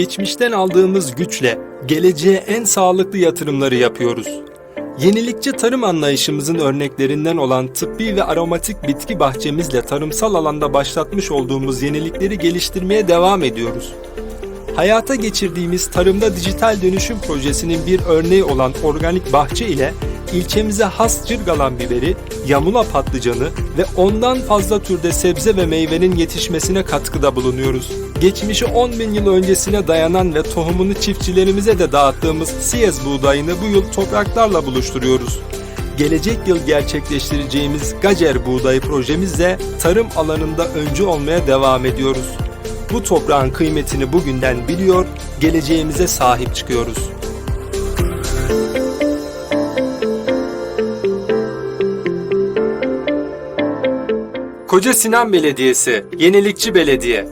Geçmişten aldığımız güçle geleceğe en sağlıklı yatırımları yapıyoruz. Yenilikçi tarım anlayışımızın örneklerinden olan tıbbi ve aromatik bitki bahçemizle tarımsal alanda başlatmış olduğumuz yenilikleri geliştirmeye devam ediyoruz. Hayata geçirdiğimiz tarımda dijital dönüşüm projesinin bir örneği olan organik bahçe ile ilçemize has cırgalan biberi, yamula patlıcanı ve ondan fazla türde sebze ve meyvenin yetişmesine katkıda bulunuyoruz. Geçmişi 10 bin yıl öncesine dayanan ve tohumunu çiftçilerimize de dağıttığımız Siyez buğdayını bu yıl topraklarla buluşturuyoruz. Gelecek yıl gerçekleştireceğimiz Gacer buğdayı projemizle tarım alanında öncü olmaya devam ediyoruz. Bu toprağın kıymetini bugünden biliyor, geleceğimize sahip çıkıyoruz. Koca Sinan Belediyesi, Yenilikçi Belediye.